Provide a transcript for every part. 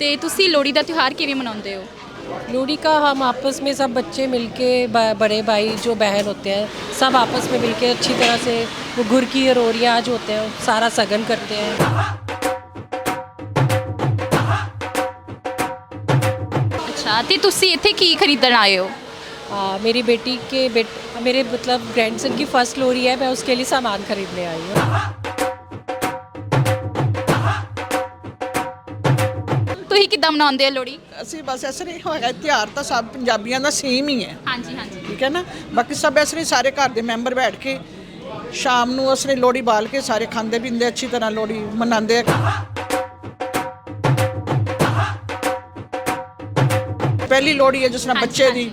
ਤੇ ਤੁਸੀਂ ਲੋਹੜੀ ਦਾ ਤਿਉਹਾਰ ਕਿਵੇਂ ਮਨਾਉਂਦੇ ਹੋ लोहड़ी का हम आपस में सब बच्चे मिलके ब- बड़े भाई जो बहन होते हैं सब आपस में मिलके अच्छी तरह से वो गुड़ की रोरियाँ आज होते हैं सारा सगन करते हैं ਅੱਛਾ ਤੇ ਤੁਸੀਂ ਇੱਥੇ ਕੀ ਖਰੀਦਣ ਆਏ ਹੋ आ, मेरी बेटी के बेट मेरे मतलब ग्रैंडसन की फर्स्ट लोहड़ी है मैं उसके लिए सामान खरीदने आई हूँ ਕਿੱਦਾਂ ਮਨਾਉਂਦੇ ਹੋ ਲੋਹੜੀ? ਅਸੀਂ ਬਸ ਇਸ ਨਹੀਂ ਹੋਏਗਾ ਤਿਉਹਾਰ ਤਾਂ ਸਭ ਪੰਜਾਬੀਆਂ ਦਾ ਸੇਮ ਹੀ ਹੈ। ਹਾਂਜੀ ਹਾਂਜੀ। ਠੀਕ ਹੈ ਨਾ? ਬਾਕੀ ਸਭ ਇਸ ਲਈ ਸਾਰੇ ਘਰ ਦੇ ਮੈਂਬਰ ਬੈਠ ਕੇ ਸ਼ਾਮ ਨੂੰ ਅਸੀਂ ਲੋਹੜੀ ਬਾਲ ਕੇ ਸਾਰੇ ਖਾਂਦੇ ਪੀਂਦੇ ਅੱਛੀ ਤਰ੍ਹਾਂ ਲੋਹੜੀ ਮਨਾਉਂਦੇ ਆ। ਪਹਿਲੀ ਲੋਹੜੀ ਹੈ ਜਿਸ ਨਾਲ ਬੱਚੇ ਦੀ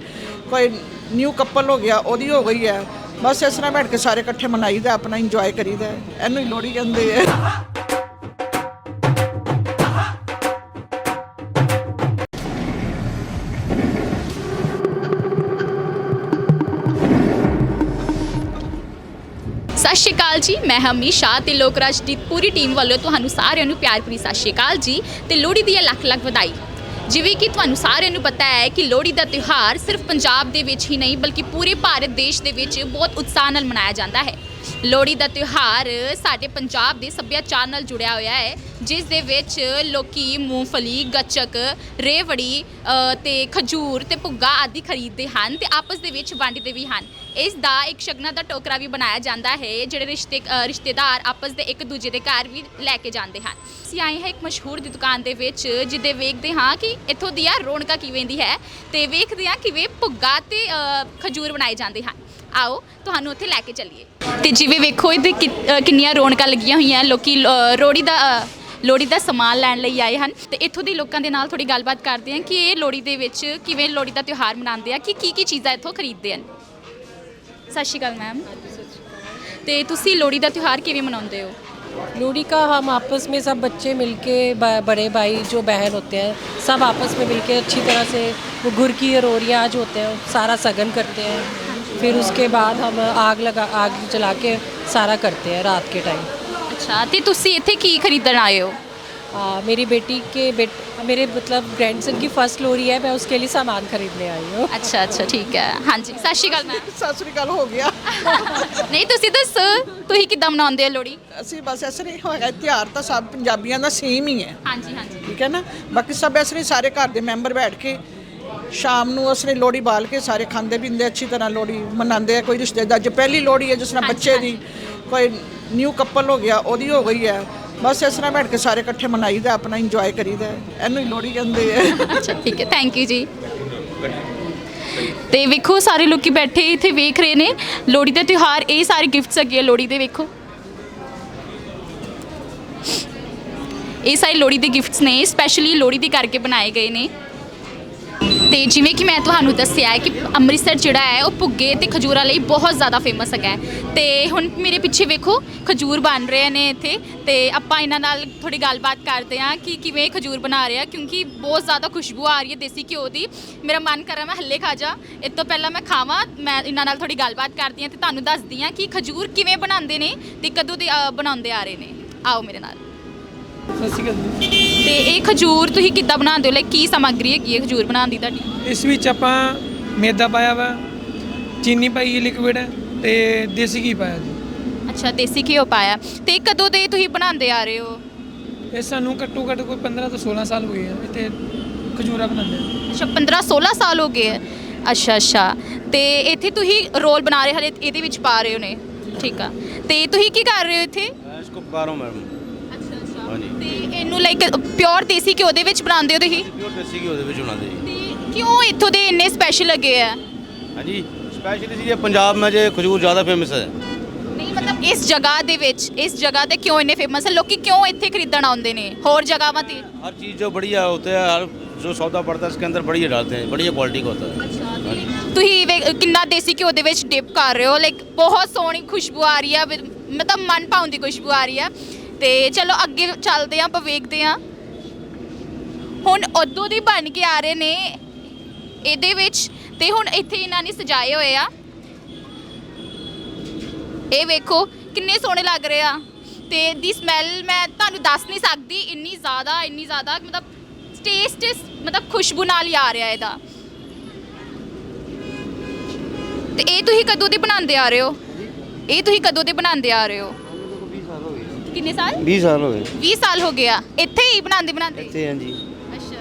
ਕੋਈ ਨਿਊ ਕਪਲ ਹੋ ਗਿਆ ਉਹਦੀ ਹੋ ਗਈ ਹੈ। ਬਸ ਇਸ ਤਰ੍ਹਾਂ ਬੈਠ ਕੇ ਸਾਰੇ ਇਕੱਠੇ ਮਨਾਈਦਾ ਆਪਣਾ ਇੰਜੋਏ ਕਰੀਦਾ ਹੈ। ਇਹਨੂੰ ਹੀ ਲੋਹੜੀ ਕਹਿੰਦੇ ਆ। ਸਤਿ ਸ਼੍ਰੀ ਅਕਾਲ ਜੀ। ਮੈਂ ਹਮੇਸ਼ਾ ਸ਼ਾਹ ਤੇ ਲੋਕਰਾਜ ਦੀ ਪੂਰੀ ਟੀਮ ਵੱਲੋਂ ਤੁਹਾਨੂੰ ਸਾਰਿਆਂ ਨੂੰ ਪਿਆਰ ਭਰੀ ਸਤਿ ਸ਼੍ਰੀ ਅਕਾਲ ਜੀ ਤੇ ਲੋਹੜੀ ਦੀਆਂ ਲੱਖ ਲੱਖ ਵਧਾਈ। ਜਿਵੇਂ ਕਿ ਤੁਹਾਨੂੰ ਸਾਰਿਆਂ ਨੂੰ ਪਤਾ ਹੈ ਕਿ ਲੋਹੜੀ ਦਾ ਤਿਉਹਾਰ ਸਿਰਫ ਪੰਜਾਬ ਦੇ ਵਿੱਚ ਹੀ ਨਹੀਂ, ਬਲਕਿ ਪੂਰੇ ਭਾਰਤ ਦੇਸ਼ ਦੇ ਵਿੱਚ ਬਹੁਤ ਉਤਸ਼ਾਹ ਨਾਲ ਮਨਾਇਆ ਜਾਂਦਾ ਹੈ। ਲੋਹੜੀ ਦਾ ਤਿਉਹਾਰ ਸਾਡੇ ਪੰਜਾਬ ਦੇ ਸੱਭਿਆਚਾਰ ਨਾਲ ਜੁੜਿਆ ਹੋਇਆ ਹੈ ਜਿਸ ਦੇ ਵਿੱਚ ਲੋਕੀ ਮੂੰਗਫਲੀ ਗੱਚਕ ਰੇਵੜੀ ਅ, ਤੇ ਖਜੂਰ ਤੇ ਭੁੱਗਾ ਆਦਿ ਖਰੀਦਦੇ ਹਨ ਤੇ ਆਪਸ ਦੇ ਵਿੱਚ ਵੰਡਦੇ ਵੀ ਹਨ। ਇਸ ਦਾ ਇੱਕ ਸ਼ਗਨਾਂ ਦਾ ਟੋਕਰਾ ਵੀ ਬਣਾਇਆ ਜਾਂਦਾ ਹੈ ਜਿਹੜੇ ਰਿਸ਼ਤੇ ਅ, ਰਿਸ਼ਤੇਦਾਰ ਆਪਸ ਦੇ ਇੱਕ ਦੂਜੇ ਦੇ ਘਰ ਵੀ ਲੈ ਕੇ ਜਾਂਦੇ ਹਨ। ਅਸੀਂ ਆਏ ਹਾਂ ਇੱਕ ਮਸ਼ਹੂਰ ਦੀ ਦੁਕਾਨ ਦੇ ਵਿੱਚ ਜਿੱਦੇ ਵੇਖਦੇ ਹਾਂ ਕਿ ਇੱਥੋਂ ਦੀਆਂ ਰੌਣਕਾਂ ਕਿਵੇਂ ਦੀ ਹੈ ਤੇ ਵੇਖਦੇ ਹਾਂ ਕਿਵੇਂ ਭੁੱਗਾ ਤੇ ਅ, ਖਜੂਰ ਬਣਾਏ ਜਾਂਦੇ ਹਨ। ਆਓ ਤੁਹਾਨੂੰ ਉੱਥੇ ਲੈ ਕੇ ਚੱਲੀਏ। ਤੇ ਜਿਵੇਂ ਵੇਖੋ ਇਹਦੇ ਕਿ- ਅ, ਕਿੰਨੀਆਂ ਰੌਣਕਾਂ ਲੱਗੀਆਂ ਹੋਈਆਂ ਲੋਕੀ ਅ, ਲੋਹੜੀ ਦਾ ਅ, ਲੋਹੜੀ ਦਾ ਸਮਾਨ ਲੈਣ ਲਈ ਆਏ ਹਨ ਤੇ ਇੱਥੋਂ ਦੇ ਲੋਕਾਂ ਦੇ ਨਾਲ ਥੋੜੀ ਗੱਲਬਾਤ ਕਰਦੇ ਹਾਂ ਕਿ ਇਹ ਲੋਹੜੀ ਦੇ ਵਿੱਚ ਕਿਵੇਂ ਲੋਹੜੀ ਦਾ ਤਿਉਹਾਰ ਮਨਾਉਂਦੇ ਆ ਕਿ ਕੀ ਕੀ ਚੀਜ਼ਾਂ ਇੱਥੋਂ ਖਰੀਦਦੇ ਹਨ ਸਤਿ ਸ਼੍ਰੀ ਅਕਾਲ ਮੈਮ ਤੇ ਤੁਸੀਂ ਲੋਹੜੀ ਦਾ ਤਿਉਹਾਰ ਕਿਵੇਂ ਮਨਾਉਂਦੇ ਹੋ लोहड़ी का हम आपस में सब बच्चे मिलके ब- बड़े भाई जो बहन होते हैं सब आपस में मिलके अच्छी तरह से वो गुड़ की रोरियाँ आज होते हैं सारा सगन करते हैं फिर उसके बाद हम आग लगा आग जला के सारा करते हैं रात के टाइम ਅੱਛਾ ਤੇ ਤੁਸੀਂ ਇੱਥੇ ਕੀ ਖਰੀਦਣ ਆਏ ਹੋ आ, मेरी बेटी के बेट मेरे मतलब ग्रैंडसन की फर्स्ट लोहड़ी है मैं उसके लिए सामान खरीदने आई हूँ ਅੱਛਾ ਅੱਛਾ ਠੀਕ ਹੈ ਹਾਂਜੀ ਸਤਿ ਸ਼੍ਰੀ ਅਕਾਲ ਮੈਮ ਸਤਿ ਸ੍ਰੀ ਅਕਾਲ ਹੋ ਗਿਆ ਨਹੀਂ ਤੁਸੀਂ ਦੱਸੋ ਤੁਸੀਂ ਕਿੱਦਾਂ ਮਨਾਉਂਦੇ ਹੋ ਲੋਹੜੀ ਅਸੀਂ ਬਸ ਇਸ ਨਹੀਂ ਹੋਏਗਾ ਤਿਉਹਾਰ ਤਾਂ ਸਭ ਪੰਜਾਬੀਆਂ ਦਾ ਸੇਮ ਹੀ ਹੈ ਹਾਂਜੀ ਹਾਂਜੀ ਠੀਕ ਹੈ ਨਾ ਬਾਕੀ ਸਭ ਇਸ ਲਈ ਸਾਰੇ ਘਰ ਦੇ ਮੈਂਬਰ ਬੈਠ ਕੇ ਸ਼ਾਮ ਨੂੰ ਅਸੀਂ ਲੋਹੜੀ ਬਾਲ ਕੇ ਸਾਰੇ ਖਾਂਦੇ ਪੀਂਦੇ ਅੱਛੀ ਤਰ੍ਹਾਂ ਲੋਹੜੀ ਮਨਾਉਂਦੇ ਆ ਕੋਈ ਰਿਸ਼ਤੇਦਾਰ ਜੇ ਪਹਿਲੀ ਲੋਹੜੀ ਹੈ ਜਿਸ ਨਾਲ ਬੱਚੇ ਦੀ ਕੋਈ ਨਿਊ ਕਪਲ ਹੋ ਗਿਆ ਉਹਦੀ ਹੋ ਗਈ ਹੈ। ਬਸ ਇਸ ਤਰ੍ਹਾਂ ਬੈਠ ਕੇ ਸਾਰੇ ਇਕੱਠੇ ਮਨਾਈਦਾ ਆਪਣਾ ਇੰਜੋਏ ਕਰੀਦਾ। ਇਹਨੂੰ ਹੀ ਲੋਹੜੀ ਕਹਿੰਦੇ ਆ। ਅੱਛਾ ਠੀਕ ਹੈ ਥੈਂਕ ਯੂ ਜੀ। ਤੇ ਵੇਖੋ ਸਾਰੇ ਲੋਕੀ ਬੈਠੇ ਇੱਥੇ ਵੇਖ ਰਹੇ ਨੇ ਲੋਹੜੀ ਦਾ ਤਿਉਹਾਰ ਇਹ ਸਾਰੇ ਗਿਫਟਸ ਹੈਗੇ ਆ ਲੋਹੜੀ ਦੇ ਵੇਖੋ। ਇਹ ਸਾਰੇ ਲੋਹੜੀ ਦੇ ਗਿਫਟਸ ਨੇ ਸਪੈਸ਼ਲੀ ਲੋਹੜੀ ਦੇ ਕਰਕੇ ਬਣਾਏ ਗਏ ਨੇ। ਤੇ ਜਿਵੇਂ ਕਿ ਮੈਂ ਤੁਹਾਨੂੰ ਦੱਸਿਆ ਹੈ ਕਿ ਅੰਮ੍ਰਿਤਸਰ ਜਿਹੜਾ ਹੈ ਉਹ ਭੁੱਗੇ ਤੇ ਖਜੂਰਾਂ ਲਈ ਬਹੁਤ ਜ਼ਿਆਦਾ ਫੇਮਸ ਹੈਗਾ ਹੈ। ਤੇ ਹੁਣ ਮੇਰੇ ਪਿੱਛੇ ਵੇਖੋ ਖਜੂਰ ਬਣ ਰਹੇ ਨੇ ਇੱਥੇ। ਤੇ ਆਪਾਂ ਇਹਨਾਂ ਨਾਲ ਥੋੜੀ ਗੱਲਬਾਤ ਕਰਦੇ ਹਾਂ ਕਿ ਕਿਵੇਂ ਖਜੂਰ ਬਣਾ ਰਹੇ ਆ ਕਿਉਂਕਿ ਬਹੁਤ ਜ਼ਿਆਦਾ ਖੁਸ਼ਬੂ ਆ ਰਹੀ ਹੈ ਦੇਸੀ ਘਿਓ ਦੀ। ਮੇਰਾ ਮਨ ਕਰ ਰਿਹਾ ਮੈਂ ਹੱਲੇ ਖਾ ਜਾ। ਇਸ ਤੋਂ ਪਹਿਲਾਂ ਮੈਂ ਖਾਵਾਂ ਮੈਂ ਇਹਨਾਂ ਨਾਲ ਥੋੜੀ ਗੱਲਬਾਤ ਕਰਦੀ ਹਾਂ ਤੇ ਤੁਹਾਨੂੰ ਦੱਸਦੀ ਹਾਂ ਕਿ ਖਜੂਰ ਕਿਵੇਂ ਬਣਾਉਂਦੇ ਨੇ ਤੇ ਕਦੋਂ ਦੇ ਅ, ਬਣਾਉਂਦੇ ਆ ਰਹੇ ਨੇ। ਆਓ ਮੇਰੇ ਨਾਲ। ਸਤਿ ਸ਼੍ਰੀ ਅਕਾਲ ਜੀ। ਤੇ ਇਹ ਖਜੂਰ ਤੁਸੀਂ ਕਿੱਦਾਂ ਬਣਾਉਂਦੇ ਹੋ ਲਾਈਕ ਕੀ ਸਮੱਗਰੀ ਹੈਗੀ ਹੈ ਖਜੂਰ ਬਣਾਉਣ ਦੀ ਤੁਹਾਡੀ ਇਸ ਵਿੱਚ ਆਪਾਂ ਮੈਦਾ ਪਾਇਆ ਵਾ ਚੀਨੀ ਪਾਈ ਹੈ ਲਿਕਵਿਡ ਤੇ ਦੇਸੀ ਘੀ ਪਾਇਆ ਜੀ ਅੱਛਾ ਦੇਸੀ ਘਿਓ ਪਾਇਆ ਤੇ ਕਦੋਂ ਦੇ ਤੁਸੀਂ ਬਣਾਉਂਦੇ ਆ ਰਹੇ ਹੋ ਇਹ ਸਾਨੂੰ ਘੱਟੋ ਘੱਟ ਕੋਈ 15 ਤੋਂ 16 ਸਾਲ ਹੋ ਗਏ ਆ ਇੱਥੇ ਖਜੂਰਾ ਬਣਾਉਂਦੇ ਆ ਅੱਛਾ 15 16 ਸਾਲ ਹੋ ਗਏ ਹੈ ਅੱਛਾ ਅੱਛਾ ਤੇ ਇੱਥੇ ਤੁਸੀਂ ਰੋਲ ਬਣਾ ਰਹੇ ਹਲੇ ਇਹਦੇ ਵਿੱਚ ਪਾ ਰਹੇ ਹੋ ਨੇ ਠੀਕ ਆ ਤੇ ਤੁਸੀਂ ਕੀ ਕਰ ਰਹੇ ਹੋ ਇੱਥੇ ਮੈਂ इसको पका रहा हूँ मैडम ਅੱਛਾ ਅੱਛਾ ਹਾਂਜੀ। ਤੇ ਇਹਨੂੰ ਲਾਈਕ ਪਿਓਰ ਦੇਸੀ ਘਿਓ ਦੇ ਵਿੱਚ ਬਣਾਉਂਦੇ ਹੋ ਤੁਸੀਂ ਪਿਓਰ ਦੇਸੀ ਘਿਓ ਦੇ ਵਿੱਚ ਬਣਾਉਂਦੇ ਜੀ ਤੇ ਕਿਉਂ ਇੱਥੋਂ ਦੇ ਇੰਨੇ ਸਪੈਸ਼ਲ ਲੱਗੇ ਆ ਹਾਂਜੀ ਸਪੈਸ਼ਲੀ ਸੀ ਇਹ ਪੰਜਾਬ में जो खजूर ज़्यादा फेमस है ਨਹੀਂ ਮਤਲਬ ਇਸ ਜਗ੍ਹਾ ਦੇ ਵਿੱਚ ਇਸ ਜਗ੍ਹਾ ਤੇ ਕਿਉਂ ਇੰਨੇ ਫੇਮਸ ਹੈ ਲੋਕੀ ਕਿਉਂ ਇੱਥੇ ਖਰੀਦਣ ਆਉਂਦੇ ਨੇ ਹੋਰ ਜਗ੍ਹਾਵਾਂ ਤੇ हर चीज़ जो बढ़िया होता है हर जो सौदा पड़ता है इसके अंदर बढ़िया डालते हैं बढ़िया क्वालिटी का होता है ਹਾਂਜੀ ਤੁਸੀਂ ਵੇ- ਕਿੰਨਾ ਦੇਸੀ ਘਿਓ ਦੇ ਵਿੱਚ ਡਿਪ ਕਰ ਰਹੇ ਹੋ ਲਾਈਕ ਬਹੁਤ ਸੋਹਣੀ ਖੁਸ਼ਬੂ ਆ ਰਹੀ ਆ ਵੀ- ਮਤਲਬ ਮਨ ਭਾਉਂਦੀ ਖੁਸ਼ਬੂ ਆ ਰਹੀ ਆ ਤੇ ਚਲੋ ਅੱਗੇ ਚੱਲਦੇ ਹਾਂ ਆਪਾਂ ਵੇਖਦੇ ਹਾਂ ਹੁਣ ਉਦੋਂ ਦੀ ਬਣ ਕੇ ਆ ਰਹੇ ਨੇ ਇਹਦੇ ਵਿੱਚ, ਤੇ ਹੁਣ ਇੱਥੇ ਇਹਨਾਂ ਨੇ ਸਜਾਏ ਹੋਏ ਆ। ਇਹ ਵੇਖੋ, ਕਿੰਨੇ ਸੋਹਣੇ ਲੱਗ ਰਹੇ ਆ। ਤੇ ਦੀ ਸਮੈਲ ਮੈਂ ਤੁਹਾਨੂੰ ਦੱਸ ਨਹੀਂ ਸਕਦੀ, ਇੰਨੀ ਜ਼ਿਆਦਾ ਇੰਨੀ ਜ਼ਿਆਦਾ, ਮਤਲਬ ਟੇਸਟ ਮਤਲਬ ਖੁਸ਼ਬੂ ਨਾਲ ਹੀ ਆ ਰਿਹਾ ਇਹਦਾ। ਤੇ ਇਹ ਤੁਸੀਂ ਕਦੋਂ ਦੇ ਬਣਾਉਂਦੇ ਆ ਰਹੇ ਹੋ? ਇਹ ਤੁਸੀਂ ਕਦੋਂ ਦੇ ਬਣਾਉਂਦੇ ਆ ਰਹੇ ਹੋ? ਕਿੰਨੇ ਸਾਲ? 20 ਸਾਲ ਹੋ ਗਏ। 20 ਸਾਲ ਹੋ ਗਿਆ। ਇੱਥੇ ਹੀ ਬਣਾਉਂਦੇ ਬਣਾਉਂਦੇ? ਤੇ ਹਾਂਜੀ। ਅੱਛਾ।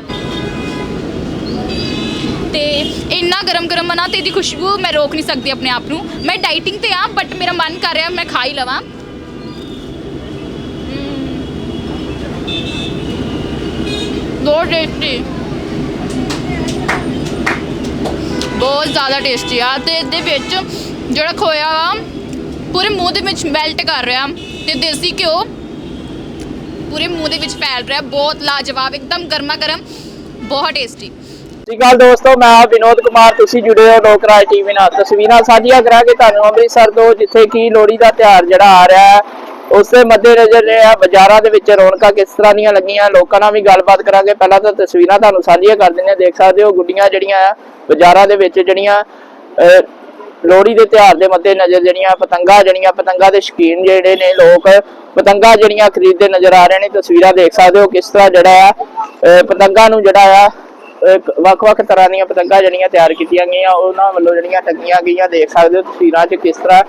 ਤੇ ਇੰਨਾ ਗਰਮ ਗਰਮ ਬਣਾ ਤੇ ਇਹਦੀ ਖੁਸ਼ਬੂ ਮੈਂ ਰੋਕ ਨਹੀਂ ਸਕਦੀ ਆਪਣੇ ਆਪ ਨੂੰ। ਮੈਂ ਡਾਈਟਿੰਗ ਤੇ ਆ ਬਟ ਮੇਰਾ ਮਨ ਕਰ ਰਿਹਾ ਮੈਂ ਖਾ ਹੀ ਲਵਾਂ। ਬਹੁਤ ਟੇਸਟੀ ਬਹੁਤ ਜ਼ਿਆਦਾ ਟੇਸਟੀ ਆ। ਤੇ ਇਹਦੇ ਵਿੱਚ ਜਿਹੜਾ ਖੋਇਆ ਵਾ ਪੂਰੇ ਮੂੰਹ ਦੇ ਵਿੱਚ ਮੈਲਟ ਕਰ ਰਿਹਾ। ਤੇ ਦੇਸੀ ਘਿਓ ਪੂਰੇ ਮੂੰਹ ਦੇ ਵਿੱਚ ਫੈਲ ਰਿਹਾ, ਬਹੁਤ ਲਾਜਵਾਬ, ਇੱਕਦਮ ਗਰਮਾ ਗਰਮ ਬਹੁਤ ਟੇਸਟੀ ਸਤਿ ਸ਼੍ਰੀ ਅਕਾਲ ਦੋਸਤੋ, ਮੈਂ ਹਾਂ ਵਿਨੋਦ ਕੁਮਾਰ, ਤੁਸੀਂ ਜੁੜੇ ਹੋ ਲੋਕਰਾਜ ਟੀਵੀ ਨਾਲ। ਤਸਵੀਰਾਂ ਸਾਂਝੀਆਂ ਕਰਾਂਗੇ ਤੁਹਾਨੂੰ ਅੰਮ੍ਰਿਤਸਰ ਤੋਂ, ਜਿੱਥੇ ਕਿ ਲੋਹੜੀ ਦਾ ਤਿਉਹਾਰ ਜਿਹੜਾ ਆ ਰਿਹਾ ਹੈ, ਉਸ ਦੇ ਮੱਦੇਨਜ਼ਰ ਜਿਹੜਾ ਬਾਜ਼ਾਰਾਂ ਦੇ ਵਿੱਚ ਰੌਣਕਾਂ ਕਿਸ ਤਰ੍ਹਾਂ ਦੀਆਂ ਲੱਗੀਆਂ, ਲੋਕਾਂ ਨਾਲ ਵੀ ਗੱਲਬਾਤ ਕਰਾਂਗੇ। ਪਹਿਲਾਂ ਤਾਂ ਤਸਵੀਰਾਂ ਤੁਹਾਨੂੰ ਸਾਂਝੀਆਂ ਕਰ ਦਿੰਦੇ ਹਾਂ, ਦੇਖ ਸਕਦੇ ਹੋ ਗੁੱਡੀਆਂ ਜਿਹੜੀਆਂ ਆ, ਬਾਜ਼ਾਰਾਂ ਦੇ ਵਿੱਚ ਜਿਹੜੀਆਂ ਲੋਹੜੀ ਦੇ ਤਿਉਹਾਰ ਦੇ ਮੱਦੇਨਜ਼ਰ ਜਿਹੜੀਆਂ ਪਤੰਗਾ ਜਿਹੜੀਆਂ ਪਤੰਗਾ ਦੇ ਸ਼ੌਕੀਨ ਜਿਹੜੇ ਨੇ ਲੋਕ ਪਤੰਗਾ ਜਿਹੜੀਆਂ ਖਰੀਦਦੇ ਨਜ਼ਰ ਆ ਰਹੇ ਨੇ ਤਸਵੀਰਾਂ ਦੇਖ ਸਕਦੇ ਹੋ ਕਿਸ ਤਰ੍ਹਾਂ ਜਿਹੜਾ ਆ ਅਹ, ਪਤੰਗਾਂ ਨੂੰ ਜਿਹੜਾ ਆ ਵੱਖ-ਵੱਖ ਤਰ੍ਹਾਂ ਦੀਆਂ ਪਤੰਗਾਂ ਜਿਹੜੀਆਂ ਤਿਆਰ ਕੀਤੀਆਂ ਗਈਆਂ ਉਹਨਾਂ ਵੱਲੋਂ ਜਿਹੜੀਆਂ ਟੰਗੀਆਂ ਗਈਆਂ ਦੇਖ ਸਕਦੇ ਹੋ ਤਸਵੀਰਾਂ 'ਚ ਕਿਸ ਤਰ੍ਹਾਂ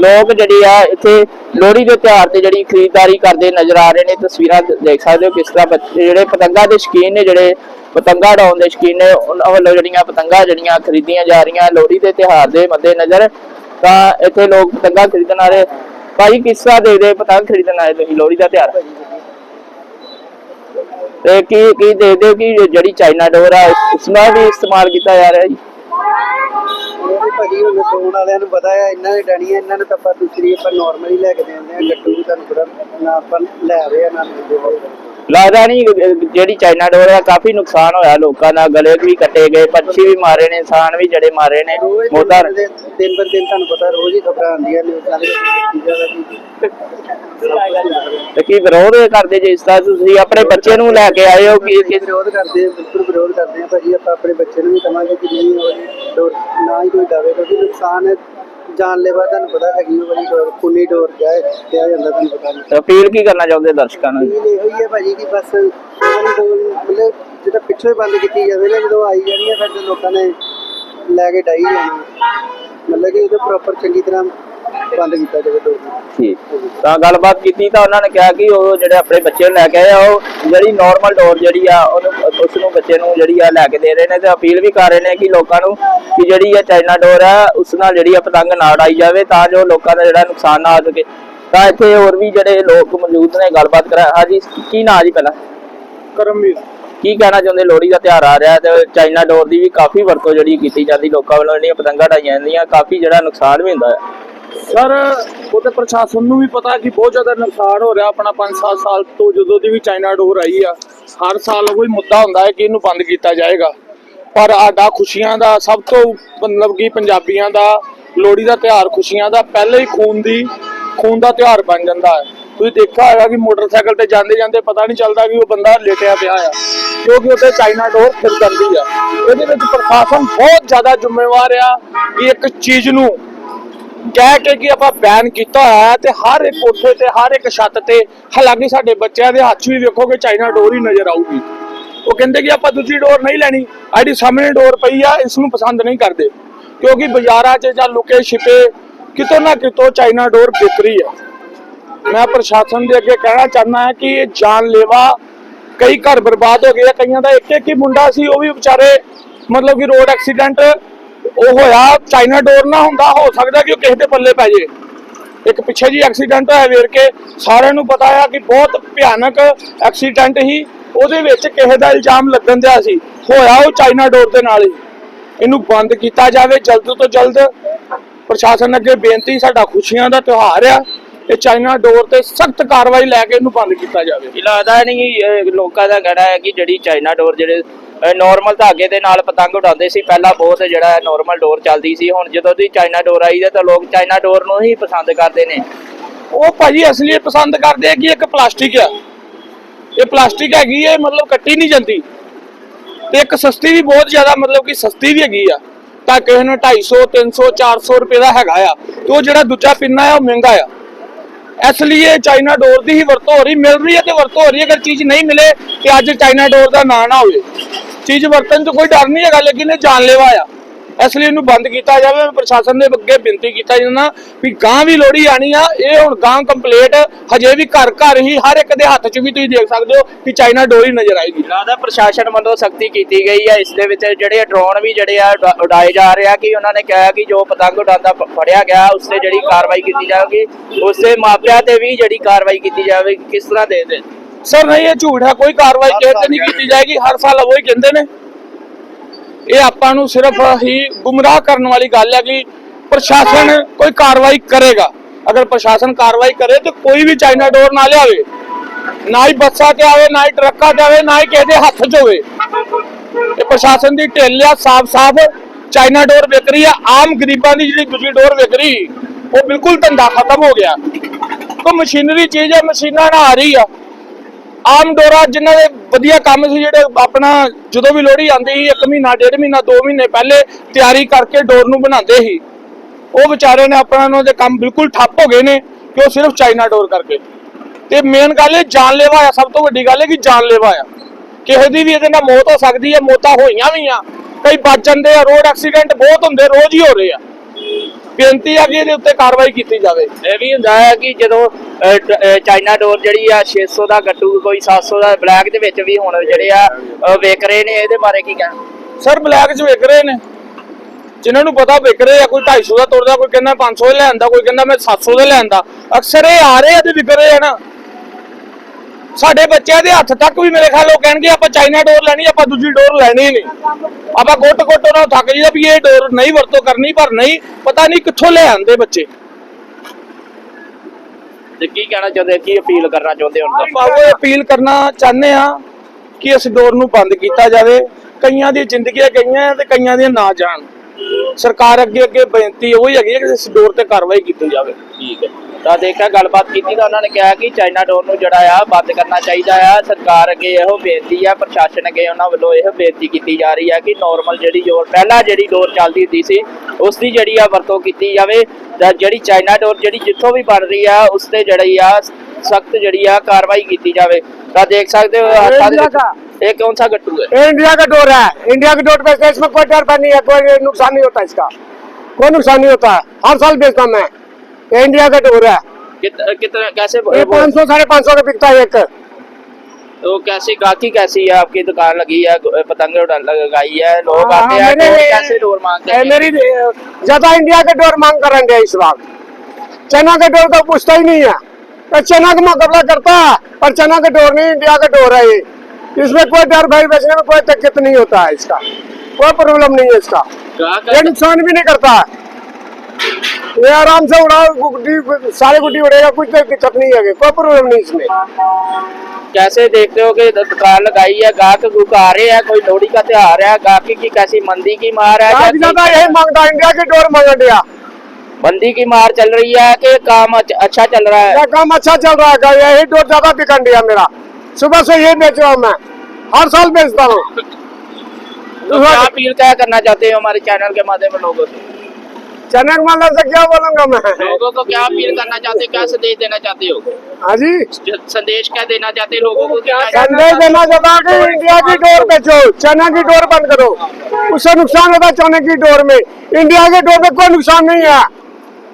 ਲੋਕ ਜਿਹੜੀ ਆ, ਇੱਥੇ ਲੋਹੜੀ ਦੇ ਤਿਉਹਾਰ ਤੇ ਜਿਹੜੀ ਖਰੀਦਦਾਰੀ ਕਰਦੇ ਨਜ਼ਰ ਆ ਰਹੇ ਨੇ, ਤਸਵੀਰਾਂ ਦੇਖ ਸਕਦੇ ਹੋ ਕਿਸ ਤਰ੍ਹਾਂ ਜਿਹੜੇ ਪਤੰਗਾਂ ਦੇ ਸ਼ੌਕੀਨ ਨੇ, ਜਿਹੜੇ ਪਤੰਗਾ ਉਡਾਉਣ ਦੇ ਸ਼ੌਕੀਨ ਨੇ, ਉਹਨਾਂ ਵੱਲੋਂ ਜਿਹੜੀਆਂ ਪਤੰਗਾਂ ਜਿਹੜੀਆਂ ਖਰੀਦੀਆਂ ਜਾ ਰਹੀਆਂ ਲੋਹੜੀ ਦੇ ਤਿਉਹਾਰ ਦੇ ਮੱਦੇ ਨਜ਼ਰ ਤਾਂ ਇੱਥੇ ਲੋਕ ਪਤੰਗਾਂ ਖਰੀਦਣ ਆ ਰਹੇ ਭਾਈ ਕਿਸ ਤਰ੍ਹਾਂ ਦੇਖਦੇ ਪਤੰਗ ਖਰੀਦਣ ਆਏ ਤੁਸੀਂ ਲੋਹੜੀ ਦਾ ਤਿਉਹਾਰ? ਤੇ ਕੀ ਕੀ ਦੇਖਦੇ ਹੋ ਕਿ ਜਿਹੜੀ ਚਾਈਨਾ ਡੋਰ ਆ ਉਸ ਨਾਲ ਵੀ ਇਸਤੇਮਾਲ ਕੀਤਾ ਜਾ ਰਿਹਾ ਜੀ? ਉਹ ਭਾਜੀ ਹੁਣ ਸੋਣ ਵਾਲਿਆਂ ਨੂੰ ਪਤਾ ਹੈ ਇਹਨਾਂ ਨੇ ਡਣੀ ਇਹਨਾਂ ਨੂੰ ਤਾਂ ਆਪਾਂ ਦੂਸਰੀ, ਆਪਾਂ ਨਾਰਮਲੀ ਲੈ ਕੇ ਦਿੰਦੇ ਆ ਗੱਟੂ ਵੀ ਤੁਹਾਨੂੰ ਪਤਾ, ਨਾ ਆਪਾਂ ਲੈ ਆਵੇ ਨਾ ਦਿੰਦੇ ਹੋਏ ਲੱਗਦਾ ਨਹੀਂ ਜਿਹੜੀ ਚਾਈਨਾ ਡੋਰ ਆ ਕਾਫੀ ਨੁਕਸਾਨ ਹੋਇਆ ਲੋਕਾਂ ਦਾ। ਗਲੇ ਵੀ ਕੱਟੇ ਗਏ ਪੰਛੀ ਵੀ ਮਾਰੇ ਨੇ ਇਨਸਾਨ ਵੀ ਜੜੇ ਮਾਰੇ ਨੇ। ਮੋਦਾ ਦਿਨ ਦਿਨ ਪਰ ਦਿਨ ਤੁਹਾਨੂੰ ਪਤਾ ਰੋਜ਼ ਹੀ ਖਬਰਾਂ ਆਉਂਦੀਆਂ ਨੇ ਸਾਰੇ ਚੀਜ਼ਾਂ ਦਾ। ਕੀ ਤੇ ਕੀ ਵਿਰੋਧ ਕਰਦੇ ਜੇ ਇਸ ਦਾ ਤੁਸੀਂ ਆਪਣੇ ਬੱਚੇ ਨੂੰ ਲੈ ਕੇ ਆਏ ਹੋ ਕਿ ਵਿਰੋਧ ਕਰਦੇ ਬਿਲਕੁਲ ਵਿਰੋਧ ਕਰਦੇ ਹਾਂ ਭਾਜੀ ਆਪਾਂ ਆਪਣੇ ਬੱਚੇ ਨੂੰ ਵੀ ਕਹਾਂਗੇ ਕਿ ਨਹੀਂ ਹੋਵੇ ਡੋਰ ਨਾ ਹੀ ਕੋਈ ਡਾਵੇ ਕਿਉਂਕਿ ਨੁਕਸਾਨ ਹੈ ਜਾਨਲੇਵਾ ਤੁਹਾਨੂੰ ਪਤਾ ਹੈਗੀ ਉਹ ਵਾਲੀ ਡੋਰ ਖੂਨੀ ਡੋਰ ਜਾਏ ਕਿਹਾ ਜਾਂਦਾ ਤੁਹਾਨੂੰ ਪਤਾ ਨਹੀਂ। ਅਪੀਲ ਕੀ ਕਰਨਾ ਚਾਹੁੰਦੇ ਦਰਸ਼ਕਾਂ ਨੂੰ? ਇਹ ਇਹੋ ਹੀ ਹੈ ਭਾਜੀ ਕਿ ਬਸ ਉਹਨਾਂ ਮਤਲਬ ਜਦੋਂ ਪਿੱਛੋਂ ਬੰਦ ਕੀਤੀ ਜਾਵੇ ਨਾ ਜਦੋਂ ਆਈ ਜਾਣੀ ਹੈ ਫਿਰ ਤੇ ਲੋਕਾਂ ਨੇ ਲੈ ਕੇ ਡਾਈ ਜਾਣੀ ਮਤਲਬ ਕਿ ਉਹਦਾ ਪ੍ਰੋਪਰ ਚੰਗੀ ਤਰ੍ਹਾਂ ਬੰਦ ਕੀਤਾ ਜਾਵੇ ਡੋਰ ਨੂੰ ਠੀਕ। ਤਾਂ ਗੱਲਬਾਤ ਕੀਤੀ ਤਾਂ ਉਹਨਾਂ ਨੇ ਕਿਹਾ ਕਿ ਉਹ ਜਿਹੜੇ ਆਪਣੇ ਬੱਚੇ ਨੂੰ ਲੈ ਕੇ ਆਏ ਆ ਉਹ ਜਿਹੜੀ ਨਾਰਮਲ ਡੋਰ ਜਿਹੜੀ ਆ ਉਹਨੂੰ ਉਸ ਨੂੰ ਬੱਚੇ ਨੂੰ ਜਿਹੜੀ ਆ ਲੈ ਕੇ ਦੇ ਰਹੇ ਨੇ ਤੇ ਅਪੀਲ ਵੀ ਕਰ ਰਹੇ ਨੇ ਕਿ ਲੋਕਾਂ ਨੂੰ ਕਿ ਜਿਹੜੀ ਆ ਚਾਈਨਾ ਡੋਰ ਆ ਉਸ ਨਾਲ ਜਿਹੜੀ ਆ ਪਤੰਗ ਨਾ ਉਡਾਈ ਜਾਵੇ ਤਾਂ ਜੋ ਲੋਕਾਂ ਦਾ ਜਿਹੜਾ ਨੁਕਸਾਨ ਨਾ ਆ ਸਕੇ। ਤਾਂ ਇੱਥੇ ਹੋਰ ਵੀ ਜਿਹੜੇ ਲੋਕ ਮੌਜੂਦ ਨੇ ਗੱਲਬਾਤ ਕਰਾ ਹਾਂਜੀ ਕੀ ਨਾਂ ਜੀ ਪਹਿਲਾਂ? ਕਰਮਵੀਰ। ਕੀ ਕਹਿਣਾ ਚਾਹੁੰਦੇ? ਲੋਹੜੀ ਦਾ ਤਿਉਹਾਰ ਆ ਰਿਹਾ ਤੇ ਚਾਈਨਾ ਡੋਰ ਦੀ ਵੀ ਕਾਫੀ ਵਰਤੋਂ ਜਿਹੜੀ ਕੀਤੀ ਜਾਂਦੀ ਲੋਕਾਂ ਵੱਲੋਂ ਜਿਹੜੀਆਂ ਪਤੰਗਾਂ ਉਡਾਈਆਂ ਜਾਂਦੀਆਂ ਕਾਫੀ ਜਿਹੜਾ ਨੁਕਸਾਨ ਵੀ ਹੁੰਦਾ ਹੈ। ਸਰ, ਉਹਦੇ ਪ੍ਰਸ਼ਾਸਨ ਨੂੰ ਵੀ ਪਤਾ ਕਿ ਬਹੁਤ ਜ਼ਿਆਦਾ ਨੁਕਸਾਨ ਹੋ ਰਿਹਾ ਆਪਣਾ 5-7 ਸਾਲ ਤੋਂ ਜਦੋਂ ਦੀ ਵੀ ਚਾਈਨਾ ਡੋਰ ਆਈ ਆ, ਹਰ ਸਾਲ ਕੋਈ ਮੁੱਦਾ ਹੁੰਦਾ ਹੈ ਕਿ ਇਹਨੂੰ ਬੰਦ ਕੀਤਾ ਜਾਏਗਾ। ਪਰ ਆਡਾ ਖੁਸ਼ੀਆਂ ਦਾ ਸਭ ਤੋਂ ਮਤਲਬ ਕਿ ਪੰਜਾਬੀਆਂ ਦਾ ਲੋਹੜੀ ਦਾ ਤਿਉਹਾਰ ਖੁਸ਼ੀਆਂ ਦਾ ਪਹਿਲੇ ਹੀ ਖੂਨ ਦੀ, ਖੂਨ ਦਾ ਤਿਉਹਾਰ ਬਣ ਜਾਂਦਾ ਹੈ। ਤੁਸੀਂ ਦੇਖਿਆ ਹੋਵੇਗਾ ਕਿ ਮੋਟਰਸਾਈਕਲ ਤੇ ਜਾਂਦੇ ਜਾਂਦੇ ਪਤਾ ਨਹੀਂ ਚੱਲਦਾ ਕਿ ਉਹ ਬੰਦਾ ਲੇਟਿਆ ਪਿਆ ਆ, ਕਿਉਂਕਿ ਉੱਥੇ ਚਾਈਨਾ ਡੋਰ ਫਿਰ ਕਰਦੀ ਆ। ਇਹਦੇ ਵਿੱਚ ਪ੍ਰਸ਼ਾਸਨ ਬਹੁਤ ਜ਼ਿਆਦਾ ਜ਼ਿੰਮੇਵਾਰ ਆ ਕਿ ਇੱਕ ਚੀਜ਼ ਨੂੰ ਕਹਿ ਕੇ ਕਿ ਆਪਾਂ ਬੈਨ ਕੀਤਾ ਹੋਇਆ ਤੇ ਹਰ ਇੱਕ ਕੋਠੇ ਤੇ, ਹਰ ਇੱਕ ਛੱਤ ਤੇ, ਹਾਲਾਂਕਿ ਸਾਡੇ ਬੱਚਿਆਂ ਦੇ ਹੱਥ ਵੀ ਵੇਖੋਗੇ ਚਾਈਨਾ ਡੋਰ ਹੀ ਨਜ਼ਰ ਆਊਗੀ। ਉਹ ਕਹਿੰਦੇ ਕਿ ਆਪਾਂ ਦੂਜੀ ਡੋਰ ਨਹੀਂ ਲੈਣੀ ਆੜੀ ਸਾਹਮਣੇ ਡੋਰ ਪਈ ਆ, ਇਸ ਨੂੰ ਪਸੰਦ ਨਹੀਂ ਕਰਦੇ। ਕਿਉਂਕਿ ਬਾਜ਼ਾਰਾਂ 'ਚ ਜਾਂ ਲੁਕੇ ਛਿਪੇ, ਕਿਤੋਂ ਨਾ ਕਿਤੋਂ ਚਾਈਨਾ ਡੋਰ ਵਿਕਰੀ ਆ। ਮੈਂ ਪ੍ਰਸ਼ਾਸਨ ਦੇ ਅੱਗੇ ਕਹਿਣਾ ਚਾਹੁੰਦਾ ਹਾਂ ਕਿ ਇਹ ਜਾਨਲੇਵਾ ਕਈ ਘਰ ਬਰਬਾਦ ਹੋ ਗਏ ਕਈਆਂ ਦਾ ਇੱਕ ਇੱਕ ਹੀ ਮੁੰਡਾ ਸੀ, ਉਹ ਵੀ ਵਿਚਾਰੇ ਮਤਲਬ ਕਿ ਰੋਡ ਐਕਸੀਡੈਂਟ ਉਹ ਹੋਇਆ, ਚਾਈਨਾ ਡੋਰ ਨਾ ਹੁੰਦਾ, ਹੋ ਸਕਦਾ ਕਿ ਉਹ ਕਿਸੇ ਦੇ ਪੱਲੇ ਪੈ ਜੇ। ਇੱਕ ਪਿੱਛੇ ਜੀ ਐਕਸੀਡੈਂਟ ਹੋਇਆ ਵੇਰ ਕੇ, ਸਾਰਿਆਂ ਨੂੰ ਪਤਾ ਆ ਕਿ ਬਹੁਤ ਭਿਆਨਕ ਐਕਸੀਡੈਂਟ ਹੀ ਉਹਦੇ ਵਿੱਚ ਕਿਸੇ ਦਾ ਇਲਜ਼ਾਮ ਲੱਗਣ ਦਿਆ ਸੀ। ਹੋਇਆ ਉਹ ਚਾਈਨਾ ਡੋਰ ਦੇ ਨਾਲ ਹੀ। ਇਹਨੂੰ ਬੰਦ ਕੀਤਾ ਜਾਵੇ, ਜਲਦ ਤੋਂ ਜਲਦ। ਪ੍ਰਸ਼ਾਸਨ ਅੱਗੇ ਬੇਨਤੀ, ਸਾਡਾ ਖੁਸ਼ੀਆਂ ਦਾ ਤਿਉਹਾਰ ਆ। ਇਹ ਚਾਈਨਾ ਡੋਰ ਤੇ ਸਖਤ ਕਾਰਵਾਈ ਲੈ ਕੇ ਇਹਨੂੰ ਬੰਦ ਕੀਤਾ ਜਾਵੇ। ਇਹ ਲੱਗਦਾ ਨਹੀਂ ਇਹ ਲੋਕਾਂ ਦਾ ਕਹਿਣਾ ਹੈ ਕਿ ਜਿਹੜੀ ਚਾਈਨਾ ਡੋਰ ਜਿਹੜੇ ਨਾਰਮਲ ਧਾਗੇ ਦੇ ਨਾਲ ਪਤੰਗ ਉਡਾਉਂਦੇ ਸੀ ਪਹਿਲਾਂ ਬਹੁਤ ਜਿਹੜਾ ਨਾਰਮਲ ਡੋਰ ਚੱਲਦੀ ਸੀ ਹੁਣ ਜਦੋਂ ਦੀ ਚਾਈਨਾ ਡੋਰ ਆਈ ਹੈ ਤਾਂ ਲੋਕ ਚਾਈਨਾ ਡੋਰ ਨੂੰ ਹੀ ਪਸੰਦ ਕਰਦੇ ਨੇ। ਉਹ ਭਾਜੀ ਅਸਲੀ ਇਹ ਪਸੰਦ ਕਰਦੇ ਆ ਕਿ ਇੱਕ ਪਲਾਸਟਿਕ ਆ। ਇਹ ਪਲਾਸਟਿਕ ਹੈਗੀ ਹੈ ਮਤਲਬ ਕੱਟੀ ਨਹੀਂ ਜਾਂਦੀ। ਤੇ ਇੱਕ ਸਸਤੀ ਵੀ ਬਹੁਤ ਜ਼ਿਆਦਾ ਮਤਲਬ ਕਿ ਸਸਤੀ ਵੀ ਹੈਗੀ ਆ। ਤਾਂ ਕਿਸੇ ਨੂੰ 250 300 400 ਰੁਪਏ ਦਾ ਹੈਗਾ ਆ। ਤੇ ਉਹ ਜਿਹੜਾ ਦੂਜਾ ਪਿੰਨਾ ਆ ਉਹ ਮਹਿੰਗਾ ਆ। ਇਸ ਲਈ ਚਾਈਨਾ ਡੋਰ ਦੀ ਹੀ ਵਰਤੋਂ ਹੋ ਰਹੀ, ਮਿਲ ਰਹੀ ਹੈ ਤੇ ਵਰਤੋਂ ਹੋ ਰਹੀ ਹੈ। ਅਗਰ ਚੀਜ਼ ਨਹੀਂ ਮਿਲੇ ਤੇ ਅੱਜ ਚਾਈਨਾ ਡੋਰ ਦਾ ਨਾਂ ਨਾ ਹੋਵੇ। ਚੀਜ਼ ਵਰਤਣ 'ਚ ਕੋਈ ਡਰ ਨਹੀਂ ਹੈਗਾ, ਲੇਕਿਨ ਇਹ ਜਾਨਲੇਵਾ ਆ। ਇਸ ਲਈ ਇਹਨੂੰ ਬੰਦ ਕੀਤਾ ਜਾਵੇ ਮੈਂ ਪ੍ਰਸ਼ਾਸਨ ਦੇ ਅੱਗੇ ਬੇਨਤੀ ਕੀਤਾ ਜਾਂਦਾ ਵੀ ਗਾਂ ਵੀ ਲੋੜੀ ਆਣੀ ਆ ਇਹ ਹੁਣ ਗਾਂ ਕੰਪਲੀਟ ਹਜੇ ਵੀ ਘਰ ਘਰ ਹੀ ਹਰ ਇੱਕ ਦੇ ਹੱਥ 'ਚ ਵੀ ਤੁਸੀਂ ਦੇਖ ਸਕਦੇ ਹੋ ਕਿ ਚਾਈਨਾ ਡੋਰ ਨਜ਼ਰ ਆਏਗੀ। ਲੱਗਦਾ ਪ੍ਰਸ਼ਾਸਨ ਵੱਲੋਂ ਸਖਤੀ ਕੀਤੀ ਗਈ ਹੈ ਇਸ ਦੇ ਵਿੱਚ ਜਿਹੜੇ ਡਰੋਨ ਵੀ ਜਿਹੜੇ ਆ ਉਡਾ- ਉਡਾਏ ਜਾ ਰਹੇ ਆ ਕਿ ਉਹਨਾਂ ਨੇ ਕਿਹਾ ਕਿ ਜੋ ਪਤੰਗ ਉਡਾਉਂਦਾ ਫੜਿਆ ਗਿਆ ਉਸ ਤੇ ਜਿਹੜੀ ਕਾਰਵਾਈ ਕੀਤੀ ਜਾਵੇਗੀ ਉਸ ਦੇ ਮਾਪਿਆਂ ਤੇ ਵੀ ਜਿਹੜੀ ਕਾਰਵਾਈ ਕੀਤੀ ਜਾਵੇ ਕਿਸ ਤਰ੍ਹਾਂ ਦੇ ਦੇ ਸਰ ਨਹੀਂ ਇਹ ਝੂਠ ਹੈ ਕੋਈ ਕਾਰਵਾਈ ਕਿਸੇ ਤੇ ਨਹੀਂ ਕੀਤੀ ਜਾਏਗੀ ਹਰ ਸਾਲ ਉਹ ਹੀ ਕਹਿੰਦੇ ਨੇ। ਇਹ ਆਪਾਂ ਨੂੰ ਸਿਰਫ ਹੀ ਗੁੰਮਰਾਹ ਕਰਨ ਵਾਲੀ ਗੱਲ ਹੈ ਕਿ ਪ੍ਰਸ਼ਾਸਨ ਕੋਈ ਕਾਰਵਾਈ ਕਰੇਗਾ। ਅਗਰ ਪ੍ਰਸ਼ਾਸਨ ਕਾਰਵਾਈ ਕਰੇ ਤੇ ਕੋਈ ਵੀ ਚਾਈਨਾ ਡੋਰ ਨਾ ਲਿਆਵੇ, ਨਾ ਹੀ ਬੱਸਾਂ ਤੇ ਆਵੇ, ਨਾ ਹੀ ਟਰੱਕਾਂ ਤੇ ਆਵੇ, ਨਾ ਹੀ ਕਿਸੇ ਦੇ ਹੱਥ 'ਚ ਹੋਵੇ। ਇਹ ਪ੍ਰਸ਼ਾਸਨ ਦੀ ਢਿੱਲ ਆ, ਸਾਫ਼-ਸਾਫ਼ ਚਾਈਨਾ ਡੋਰ ਵਿਕ ਰਹੀ ਆ। ਆਮ ਗਰੀਬਾਂ ਦੀ ਜਿਹੜੀ ਦੂਜੀ ਡੋਰ ਵਿਕ ਰਹੀ, ਉਹ ਬਿਲਕੁਲ ਧੰਦਾ ਖਤਮ ਹੋ ਗਿਆ। ਕੋਈ ਮਸ਼ੀਨਰੀ ਚੀਜ਼ ਹੈ ਮਸ਼ੀਨਾਂ ਨਾਲ ਆ ਰਹੀ ਆ। ਆਮ ਡੋਰਾ ਜਿਨ੍ਹਾਂ ਦੇ ਵਧੀਆ ਕੰਮ ਸੀ ਜਿਹੜੇ ਆਪਣਾ ਜਦੋਂ ਵੀ ਲੋਹੜੀ ਆਉਂਦੀ ਸੀ, ਇੱਕ ਮਹੀਨਾ, ਡੇਢ ਮਹੀਨਾ, ਦੋ ਮਹੀਨੇ ਪਹਿਲੇ ਤਿਆਰੀ ਕਰਕੇ ਡੋਰ ਨੂੰ ਬਣਾਉਂਦੇ ਸੀ। ਉਹ ਵਿਚਾਰੇ ਨੇ ਆਪਣਾ ਉਹਨਾਂ ਦੇ ਕੰਮ ਬਿਲਕੁਲ ਠੱਪ ਹੋ ਗਏ ਨੇ ਕਿ ਉਹ ਸਿਰਫ ਚਾਈਨਾ ਡੋਰ ਕਰਕੇ। ਤੇ ਮੇਨ ਗੱਲ ਇਹ ਜਾਨਲੇਵਾ ਆ, ਸਭ ਤੋਂ ਵੱਡੀ ਗੱਲ ਹੈ ਕਿ ਜਾਨਲੇਵਾ ਆ। ਕਿਸੇ ਦੀ ਵੀ ਇਹਦੇ ਨਾਲ ਮੌਤ ਹੋ ਸਕਦੀ ਹੈ ਮੌਤਾਂ ਹੋਈਆਂ ਵੀ ਆ। ਕਈ ਬਚ ਜਾਂਦੇ ਆ, ਰੋਡ ਐਕਸੀਡੈਂਟ ਬਹੁਤ ਹੁੰਦੇ, ਰੋਜ਼ ਹੀ ਹੋ ਰਹੇ ਆ। ਬੇਨਤੀ ਆ ਕਿ ਇਹਦੇ ਉੱਤੇ ਕਾਰਵਾਈ ਕੀਤੀ ਜਾਵੇ। ਇਹ ਵੀ ਹੁੰਦਾ ਹੈ ਕਿ ਜਦੋਂ ਚਾਈਨਾ ਡੋਰ ਜਿਹੜੀ ਆ 600 ਦਾ ਗੱਟੂ ਕੋਈ 700 ਦਾ ਬਲੈਕ ਦੇ ਵਿੱਚ ਵੀ ਹੁਣ ਜਿਹੜੇ ਆ ਵਿਕ ਰਹੇ ਨੇ ਇਹਦੇ ਬਾਰੇ ਕੀ ਕਹਿਣਾ? ਸਰ ਬਲੈਕ 'ਚ ਵਿਕ ਰਹੇ ਨੇ। ਜਿਨ੍ਹਾਂ ਨੂੰ ਪਤਾ ਵਿਕ ਰਹੇ ਆ ਕੋਈ 250 ਦਾ ਤੁਰਦਾ ਕੋਈ ਕਹਿੰਦਾ 500 ਦਾ ਲੈਂਦਾ ਕੋਈ ਕਹਿੰਦਾ ਮੈਂ 700 ਦਾ ਲੈਂਦਾ। ਅਕਸਰ ਇਹ ਆ ਰਹੇ ਆ ਤੇ ਵਿਕ ਰਹੇ ਆ ਨਾ। ਸਾਡੇ ਬੱਚਿਆਂ ਦੇ ਹੱਥ ਤੱਕ ਵੀ ਮੇਰੇ ਖਿਆਲ ਉਹ ਕਹਿਣਗੇ ਆਪਾਂ ਚਾਈਨਾ ਡੋਰ ਲੈਣੀ ਆਪਾਂ ਦੂਜੀ ਡੋਰ ਲੈਣੀ ਨਹੀਂ। ਆਪਾਂ ਗੁੱਟ ਗੁੱਟ ਉਹਨਾਂ ਥੱਕ ਜੀਦਾ ਵੀ ਇਹ ਡੋਰ ਨਹੀਂ ਵਰਤੋਂ ਕਰਨੀ ਪਰ ਨਹੀਂ ਪਤਾ ਨਹੀਂ ਕਿੱਥੋਂ ਲੈ ਆਂਦੇ ਬੱਚੇ। ਤੇ ਕੀ ਕਹਿਣਾ ਚਾਹੁੰਦੇ ਕੀ ਅਪੀਲ ਕਰਨਾ ਚਾਹੁੰਦੇ ਹੁਣ ਉਹ ਅਪੀਲ ਕਰਨਾ ਚਾਹੁੰਦੇ ਆ ਕਿ ਇਸ ਡੋਰ ਨੂੰ ਬੰਦ ਕੀਤਾ ਜਾਵੇ। ਕਈਆਂ ਦੀਆਂ ਜ਼ਿੰਦਗੀਆਂ ਗਈਆਂ ਤੇ ਕਈਆਂ ਦੀਆਂ ਨਾ ਜਾਣ। ਸਰਕਾਰ ਅੱਗੇ ਅੱਗੇ ਬੇਨਤੀ ਉਹੀ ਹੈਗੀ ਹੈ ਕਿ ਇਸ ਡੋਰ ਤੇ ਕਾਰਵਾਈ ਕੀਤੀ ਜਾਵੇ। ਠੀਕ ਹੈ। ਤਾਂ ਦੇਖਿਆ ਗੱਲਬਾਤ ਕੀਤੀ ਤਾਂ ਉਹਨਾਂ ਨੇ ਕਿਹਾ ਕਿ ਚਾਈਨਾ ਡੋਰ ਨੂੰ ਜਿਹੜਾ ਆ ਬੰਦ ਕਰਨਾ ਚਾਹੀਦਾ ਆ। ਸਰਕਾਰ ਅੱਗੇ ਇਹੋ ਬੇਨਤੀ ਆ ਪ੍ਰਸ਼ਾਸਨ ਅੱਗੇ ਉਹਨਾਂ ਵੱਲੋਂ ਇਹ ਬੇਨਤੀ ਕੀਤੀ ਜਾ ਰਹੀ ਆ ਕਿ ਨਾਰਮਲ ਜਿਹੜੀ ਡੋਰ ਪਹਿਲਾਂ ਜਿਹੜੀ ਡੋਰ ਚੱਲਦੀ ਹੁੰਦੀ ਸੀ ਉਸ ਦੀ ਜਿਹੜੀ ਆ ਵਰਤੋਂ ਕੀਤੀ ਜਾਵੇ। ਤਾਂ ਜਿਹੜੀ ਚਾਈਨਾ ਡੋਰ ਜਿਹੜੀ ਜਿੱਥੋਂ ਵੀ ਬਣ ਰਹੀ ਆ ਉਸ ਤੇ ਜਿਹੜੀ ਆ ਸਖਤ ਜਿਹੜੀ ਆ ਕਾਰਵਾਈ ਕੀਤੀ ਜਾਵੇ। ਤਾਂ ਦੇਖ ਸਕਦੇ ਹੋ ਹੱਥਾਂ ਦੇ ये कौन सा गट्टू है? इंडिया का डोर है। इंडिया के डोर बेचते इसमें कोई डर नहीं है कोई नुकसान नहीं होता इसका। कोई नुकसान नहीं होता। हर साल बेचता मैं। एयर इंडिया का डोर है। कितना कित, कैसे पाँच सौ साढ़े पाँच सौ का बिकता है एक। तो कैसी गाकी कैसी है आपकी दुकान लगी है? पतंग लगाई है? लोग हाँ, आते हैं तो कैसे डोर मांगते हैं? मेरी ज़्यादा इंडिया के डोर मांग कर इस बार। चना के डोर तो पूछता ही नहीं है। चना का मुकाबला करता है पर चना का डोर नहीं इंडिया का डोर है ये। इसमें कोई डर भाई बचने में कोई दिक्कत नहीं होता है इसका। कोई प्रॉब्लम नहीं है इसका। ये नुकसान भी नहीं करता है। ये आराम से उड़ाओ गुड्डी सारे गुड्डी उड़ेगा कुछ दिक्कत नहीं है कोई प्रॉब्लम नहीं इसमें। कैसे देखते हो कि दुकान लगाई है गाहक गुक आ रहे हैं कोई लोहड़ी का त्योहार है गाहकी की कैसी मंदी की मार है ज़्यादा यही माँगता इंडिया की डोर मांग इंडिया मंदी की मार चल रही है कि काम अच्छा चल रहा है? काम अच्छा चल रहा है यही डोर ज़्यादा बिक इंडिया मेरा। सुबह से यही बेच रहा हूँ मैं हर साल बेचता हूँ तो क्या अपील क्या करना चाहते हो हमारे चैनल के माध्यम से लोगों से चनक माला से क्या बोलूंगा मैं लोगों को क्या अपील करना चाहते हो क्या संदेश देना चाहते हो हाँ जी जो संदेश क्या देना चाहते हो लोगों को क्या संदेश देना चाहता हूँ कि इंडिया की डोर बेचो चना की डोर बंद करो उससे नुकसान होता है चने की डोर में इंडिया के डोर में कोई नुकसान नहीं है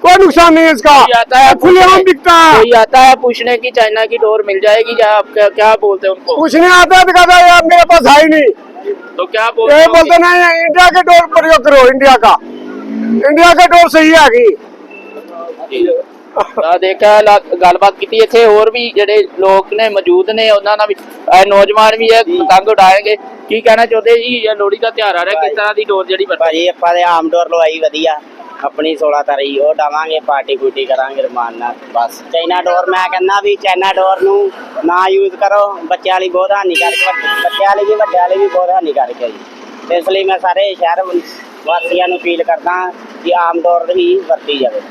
कोई नुकसान नहीं है इसका कोई आता है खुलेआम बिकता है कोई आता है पूछने की चाइना की डोर मिल जाएगी या आप क्या, क्या बोलते हैं उनको कुछ नहीं आता है तो कहता है यार मेरे पास है ही नहीं तो क्या बोलते ये हो बोलते कि- नहीं इंडिया के डोर प्रयोग करो इंडिया का इंडिया का डोर सही है कि ਤਾਂ ਦੇਖਿਆ ਲਾ- ਗੱਲਬਾਤ ਕੀਤੀ ਇੱਥੇ ਹੋਰ ਵੀ ਜਿਹੜੇ ਲੋਕ ਨੇ ਮੌਜੂਦ ਨੇ ਉਹਨਾਂ ਨਾਲ ਵੀ ਅਹ ਨੌਜਵਾਨ ਵੀ ਹੈ ਪਤੰਗ ਉਡਾਏਗੇ ਕੀ ਕਹਿਣਾ ਚਾਹੁੰਦੇ ਜੀ ਇਹ ਲੋਹੜੀ ਦਾ ਤਿਉਹਾਰ ਆ ਰਿਹਾ ਕਿਸ ਤਰ੍ਹਾਂ ਦੀ ਡੋਰ ਜਿਹੜੀ ਵਰਤੀ ਭਾਜੀ ਆਪਾਂ ਦੇ ਆਮ ਡੋਰ ਲਵਾਈ ਵਧੀਆ ਆਪਣੀ 16 ਤਾਰੀਖ ਉਹ ਡਾਵਾਂਗੇ, ਪਾਰਟੀ ਪੂਟੀ ਕਰਾਂਗੇ ਰਮਾਨ ਨਾਲ, ਬਸ। ਚਾਈਨਾ ਡੋਰ ਮੈਂ ਕਹਿੰਦਾ ਵੀ ਚਾਈਨਾ ਡੋਰ ਨੂੰ ਨਾ ਯੂਜ਼ ਕਰੋ, ਬੱਚਿਆਂ ਲਈ ਬਹੁਤ ਹਾਨੀਕਾਰਕ ਹੈ। ਬੱਚਿਆਂ ਲਈ ਵੀ, ਵੱਡਿਆਂ ਲਈ ਵੀ ਬਹੁਤ ਹਾਨੀਕਾਰਕ ਹੈ ਜੀ। ਇਸ ਲਈ ਮੈਂ ਸਾਰੇ ਸ਼ਹਿਰ ਵਾਸੀਆਂ ਨੂੰ ਅਪੀਲ ਕਰਦਾ ਕਿ ਆਮ ਡੋਰ ਹੀ ਵਰਤੀ ਜਾਵੇ।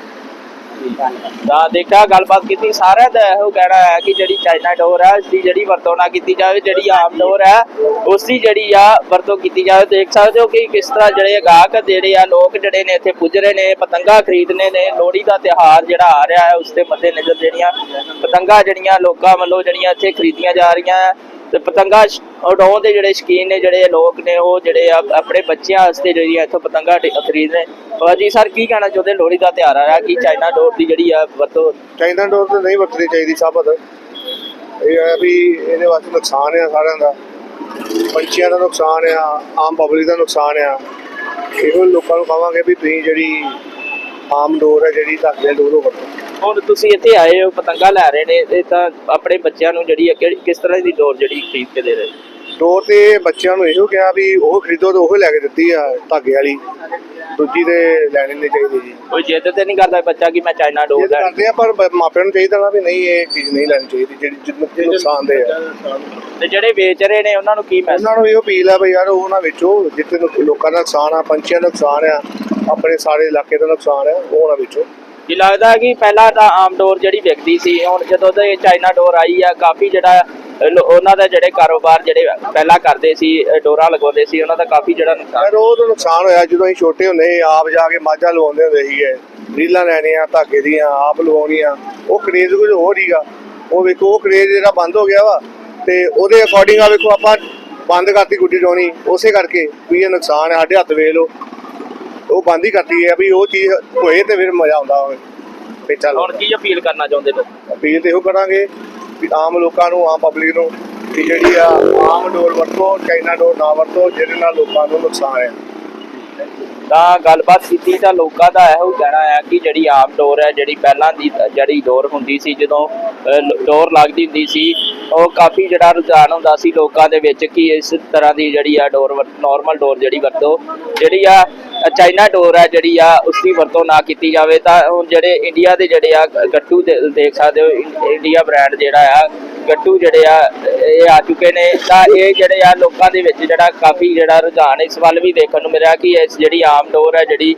ਤਾਂ ਦੇਖਿਆ, ਗੱਲਬਾਤ ਕੀਤੀ, ਸਾਰਿਆਂ ਦਾ ਇਹੋ ਕਹਿਣਾ ਹੈ ਕਿ ਜਿਹੜੀ ਚਾਈਨਾ ਡੋਰ ਹੈ ਉਸ ਦੀ ਜਿਹੜੀ ਵਰਤੋਂ ਨਾ ਕੀਤੀ ਜਾਵੇ, ਜਿਹੜੀ ਆਮ ਡੋਰ ਹੈ ਉਸ ਦੀ ਜਿਹੜੀ ਆ ਵਰਤੋਂ ਕੀਤੀ ਜਾਵੇ। ਦੇਖ ਸਕਦੇ ਹੋ ਕਿ ਕਿਸ ਤਰ੍ਹਾਂ ਜਿਹੜੇ ਗਾਹਕ ਜਿਹੜੇ ਆ, ਲੋਕ ਜਿਹੜੇ ਨੇ ਇੱਥੇ ਪੁੱਜ ਰਹੇ ਨੇ, ਪਤੰਗਾ ਖਰੀਦਣੇ ਨੇ, ਲੋਹੜੀ ਦਾ ਤਿਉਹਾਰ ਜਿਹੜਾ ਆ ਰਿਹਾ ਹੈ ਉਸ ਦੇ ਮੱਦੇ ਨਜ਼ਰ ਜਿਹੜੀਆਂ ਪਤੰਗਾ ਜਿਹੜੀਆਂ ਲੋਕਾਂ ਵੱਲੋਂ ਜਿਹੜੀਆਂ ਇੱਥੇ ਖਰੀਦੀਆਂ ਜਾ ਰਹੀਆਂ ਤੇ ਪਤੰਗਾ ਉਡਾਉਣ ਦੇ ਜਿਹੜੇ ਸ਼ੌਕੀਨ ਨੇ, ਜਿਹੜੇ ਲੋਕ ਨੇ, ਉਹ ਜਿਹੜੇ ਆਪਣੇ ਬੱਚਿਆਂ ਵਾਸਤੇ ਜਿਹੜੀ ਇੱਥੋਂ ਪਤੰਗਾ ਟ- ਖਰੀਦ ਰਹੇ। ਜੀ ਸਰ, ਕੀ ਕਹਿਣਾ ਚਾਹੁੰਦੇ? ਲੋਹੜੀ ਦਾ ਤਿਉਹਾਰ ਆ ਰਿਹਾ ਕਿ ਚਾਈਨਾ ਡੋਰ ਦੀ ਜਿਹੜੀ ਆ ਵਰਤੋਂ ਚਾਈਨਾ ਡੋਰ ਤਾਂ ਨਹੀਂ ਵਰਤਣੀ ਚਾਹੀਦੀ ਸਾਬਤ। ਇਹ ਹੈ ਵੀ ਇਹਦੇ ਵਾਸਤੇ ਨੁਕਸਾਨ ਆ ਸਾਰਿਆਂ ਦਾ। ਪੰਛੀਆਂ ਦਾ ਨੁਕਸਾਨ ਆ, ਆਮ ਪਬਲਿਕ ਦਾ ਨੁਕਸਾਨ ਆ। ਇਹੋ ਲੋਕਾਂ ਨੂੰ ਕਹਾਂਗੇ ਵੀ ਤੁਸੀਂ ਜਿਹੜੀ ਆਮ ਡੋਰ ਹੈ ਜਿਹੜੀ ਧਾਗੇ ਡੋਰ ਵਰਤੋ। ਹੁਣ ਤੁਸੀਂ ਇੱਥੇ ਆਏ ਹੋ ਪਤੰਗਾ ਲੈ ਰਹੇ ਨੇ ਇਹ ਤਾਂ ਆਪਣੇ ਬੱਚਿਆਂ ਨੂੰ ਜਿਹੜੀ ਕਿਹੜੀ- ਕਿਸ ਤਰ੍ਹਾਂ ਦੀ ਡੋਰ ਜਿਹੜੀ ਖਰੀਦ ਕੇ ਦੇ ਰਹੇ ਡੋਰ ਤੇ ਬੱਚਿਆਂ ਨੂੰ ਇਹੋ ਕਿਹਾ ਵੀ ਉਹ ਖਰੀਦੋ ਤੇ ਉਹ ਲੈ ਕੇ ਦਿੱਤੀ ਆ ਧਾਗੇ ਵਾਲੀ। ਦੂਜੀ ਤੇ ਲੈਣੀ ਨਹੀਂ ਚਾਹੀਦੀ ਜੀ। ਕੋਈ ਜਿੱਦ ਤੇ ਨਹੀਂ ਕਰਦਾ ਬੱਚਾ ਕਿ ਮੈਂ ਚਾਈਨਾ ਇਹ ਡੋਰ ਤਾਂ ਲੈ ਕਰਦੇ ਆ ਪਰ ਬ- ਮਾਪਿਆਂ ਨੂੰ ਚਾਹੀਦਾ ਨਾ ਵੀ ਨਹੀਂ ਇਹ ਚੀਜ਼ ਨਹੀਂ ਲੈਣੀ ਚਾਹੀਦੀ ਜਿਹੜੀ ਜਿਹਨੂੰ ਨੁਕਸਾਨ ਦੇ ਆ। ਤੇ ਜਿਹੜੇ ਵੇਚ ਰਹੇ ਨੇ ਉਹਨਾਂ ਨੂੰ ਕੀ ਮੈਸੇਜ ਉਹਨਾਂ ਨੂੰ ਇਹ ਅਪੀਲ ਆ ਵੀ ਯਾਰ ਉਹ ਨਾ ਵੇਚੋ ਜਿੱਥੇ ਨੂੰ ਲੋਕਾਂ ਦਾ ਨੁਕਸਾਨ ਆ ਪੰਛੀਆਂ ਦਾ ਨੁਕਸਾਨ ਆ ਆਪਣੇ ਸਾਰੇ ਇਲਾਕੇ ਦਾ ਨੁਕਸਾਨ ਆ ਉਹ ਨਾ ਵੇਚੋ। ਕੀ ਲੱਗਦਾ ਕਿ ਪਹਿਲਾਂ ਤਾਂ ਆਮ ਡੋਰ ਜਿਹੜੀ ਵਿਕਦੀ ਸੀ ਹੁਣ ਜਦੋਂ ਦੇ ਚਾਈਨਾ ਡੋਰ ਆਈ ਆ ਕਾਫੀ ਜਿਹੜਾ ਉਹਨਾਂ ਦਾ ਜਿਹੜੇ ਕਾਰੋਬਾਰ ਜਿਹੜੇ ਪਹਿਲਾਂ ਕਰਦੇ ਸੀ ਅ, ਲਗਾਉਂਦੇ ਸੀ ਉਹਨਾਂ ਦਾ ਕਾਫੀ ਜਿਹੜਾ ਨੁਕਸਾਨ ਯਾਰ ਨੁਕਸਾਨ ਹੋਇਆ ਜਦੋਂ ਅਸੀਂ ਛੋਟੇ ਹੁੰਦੇ ਆਪ ਜਾ ਕੇ ਮਾਝਾ ਲਵਾਉਂਦੇ ਹੁੰਦੇ ਸੀਗੇ। ਰੀਲਾਂ ਲੈਣੀਆਂ ਧਾਗੇ ਦੀਆਂ ਆਪ ਲਵਾਉਣੀਆਂ ਉਹ ਕਰੇਜ਼ ਕੁਝ ਹੋਰ ਹੀਗਾ ਉਹ ਵੇਖੋ ਉਹ ਕਰੇਜ਼ ਜਿਹੜਾ ਬੰਦ ਹੋ ਗਿਆ ਵਾ ਤੇ ਉਹਦੇ ਅਕੋਰਡਿੰਗ ਆ ਵੇਖੋ ਆਪਾਂ ਬੰਦ ਕਰਤੀ ਗੁੱਡੀ ਡਾਉਣੀ ਉਸੇ ਕਰਕੇ ਵੀ ਇਹ ਨੁਕਸਾਨ ਹੈ ਸਾਡੇ ਹੱਥ ਵੇਖ ਲਓ। ਉਹ ਬੰਦ ਹੀ ਕਰਤੀ ਹੈ ਵੀ ਉਹ ਚੀਜ਼ ਹੋਏ ਤੇ ਫਿਰ ਮਜ਼ਾ ਆਉਂਦਾ ਹੋਵੇ। ਤੇ ਚੱਲ ਹੁਣ ਕੀ ਅਪੀਲ ਕਰਨਾ ਚਾਹੁੰਦੇ ਲੋਕ ਅਪੀਲ ਤੇ ਇਹੋ ਕਰਾਂਗੇ ਵੀ ਆਮ ਲੋਕਾਂ ਨੂੰ ਆਮ ਪਬਲਿਕ ਨੂੰ ਕਿ ਜਿਹੜੀ ਆ ਆਮ ਡੋਰ ਵਰਤੋ ਚਾਈਨਾ ਡੋਰ ਨਾ ਵਰਤੋ ਜਿਹਦੇ ਨਾਲ ਲੋਕਾਂ ਨੂੰ ਨੁਕਸਾਨ ਹੈ ਤਾਂ ਗੱਲਬਾਤ ਕੀਤੀ ਤਾਂ ਲੋਕਾਂ ਦਾ ਇਹੋ ਕਹਿਣਾ ਹੈ ਕਿ ਜਿਹੜੀ ਆਮ ਡੋਰ ਹੈ, ਜਿਹੜੀ ਪਹਿਲਾਂ ਦੀ, ਜਿਹੜੀ ਡੋਰ ਹੁੰਦੀ ਸੀ, ਜਦੋਂ ਡੋਰ ਲੱਗਦੀ ਹੁੰਦੀ ਸੀ, ਉਹ ਕਾਫੀ ਜਿਹੜਾ ਰੁਝਾਨ ਹੁੰਦਾ ਸੀ ਲੋਕਾਂ ਦੇ ਵਿੱਚ ਕਿ ਇਸ ਤਰ੍ਹਾਂ ਦੀ ਜਿਹੜੀ ਆ ਡੋਰ ਨਾਰਮਲ ਡੋਰ ਜਿਹੜੀ ਵਰਤੋ, ਜਿਹੜੀ ਆ, ਚਾਈਨਾ ਡੋਰ ਹੈ, ਜਿਹੜੀ ਆ ਉਸ ਦੀ ਵਰਤੋਂ ਨਾ ਕੀਤੀ ਜਾਵੇ ਤਾਂ ਹੁਣ ਜਿਹੜੇ ਇੰਡੀਆ ਦੇ ਜਿਹੜੇ ਆ, ਗ- ਗੱਟੂ ਦੇ- ਦੇਖ ਸਕਦੇ ਹੋ ਇੰਡੀਆ ਬ੍ਰਾਂਡ ਜਿਹੜਾ ਆ ਗੱਟੂ ਜਿਹੜੇ ਆ, ਇਹ ਆ ਚੁੱਕੇ ਨੇ। ਤਾਂ ਇਹ ਜਿਹੜੇ ਆ ਲੋਕਾਂ ਦੇ ਵਿੱਚ ਜਿਹੜਾ ਕਾਫੀ ਜਿਹੜਾ ਰੁਝਾਨ ਇਸ ਵੱਲ ਵੀ ਦੇਖਣ ਨੂੰ ਮਿਲਿਆ ਕਿ ਇਸ ਜਿਹੜੀ ਆਮ ਡੋਰ ਹੈ, ਜਿਹੜੀ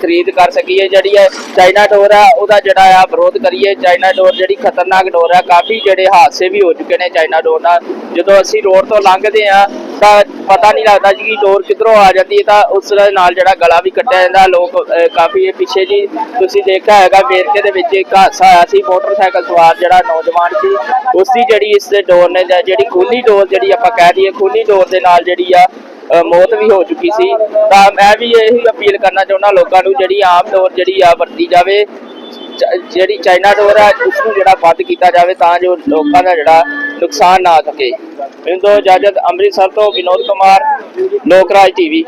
ਖਰੀਦ ਕਰ ਸਕੀਏ। ਜਿਹੜੀ ਹੈ ਚਾਈਨਾ ਡੋਰ ਆ, ਉਹਦਾ ਜਿਹੜਾ ਆ ਵਿਰੋਧ ਕਰੀਏ। ਚਾਈਨਾ ਡੋਰ ਜਿਹੜੀ ਖਤਰਨਾਕ ਡੋਰ ਆ, ਕਾਫੀ ਜਿਹੜੇ ਹਾਦਸੇ ਵੀ ਹੋ ਚੁੱਕੇ ਨੇ ਚਾਈਨਾ ਡੋਰ ਨਾਲ। ਜਦੋਂ ਅਸੀਂ ਰੋਡ ਤੋਂ ਲੰਘਦੇ ਆ ਪਤਾ ਨਹੀਂ ਲੱਗਦਾ ਜੀ ਕਿ ਡੋਰ ਕਿੱਧਰੋਂ ਆ ਜਾਂਦੀ ਹੈ, ਤਾਂ ਉਸ ਦੇ ਨਾਲ ਜਿਹੜਾ ਗਲਾ ਵੀ ਕੱਟਿਆ ਜਾਂਦਾ, ਲੋਕ ਕਾਫੀ ਇਹ ਪਿੱਛੇ ਜੀ ਤੁਸੀਂ ਦੇਖਿਆ ਹੈਗਾ ਵੇਰਕੇ ਦੇ ਵਿੱਚ ਇੱਕ ਹਾਦਸਾ ਆਇਆ ਸੀ ਮੋਟਰਸਾਈਕਲ ਸਵਾਰ ਜਿਹੜਾ ਨੌਜਵਾਨ ਸੀ ਉਸ ਦੀ ਜਿਹੜੀ ਇਸ ਦੇ ਡੋਰ ਨੇ ਜਿਹੜੀ ਖੂਨੀ ਡੋਰ ਜਿਹੜੀ ਆਪਾਂ ਕਹਿ ਦਈਏ ਖੂਨੀ ਡੋਰ ਦੇ ਨਾਲ ਜਿਹੜੀ ਆ ਮੌਤ ਵੀ ਹੋ ਚੁੱਕੀ ਸੀ। ਤਾਂ ਮੈਂ ਵੀ ਇਹੀ ਅਪੀਲ ਕਰਨਾ ਚਾਹੁੰਦਾ ਲੋਕਾਂ ਨੂੰ, ਜਿਹੜੀ ਆਮ ਡੋਰ ਜਿਹੜੀ ਆ ਵਰਤੀ ਜਾਵੇ ਜਿਹੜੀ ਚਾਈਨਾ ਡੋਰ ਹੈ ਉਸ ਨੂੰ ਜਿਹੜਾ ਬੰਦ ਕੀਤਾ ਜਾਵੇ ਤਾਂ ਜੋ ਲੋਕਾਂ ਦਾ ਜਿਹੜਾ ਨੁਕਸਾਨ ਨਾ ਸਕੇ। ਮੈਨੂੰ ਤੋਂ ਇਜਾਜ਼ਤ, ਅੰਮ੍ਰਿਤਸਰ ਤੋਂ ਵਿਨੋਦ ਕੁਮਾਰ, ਲੋਕ ਰਾਜ ਟੀਵੀ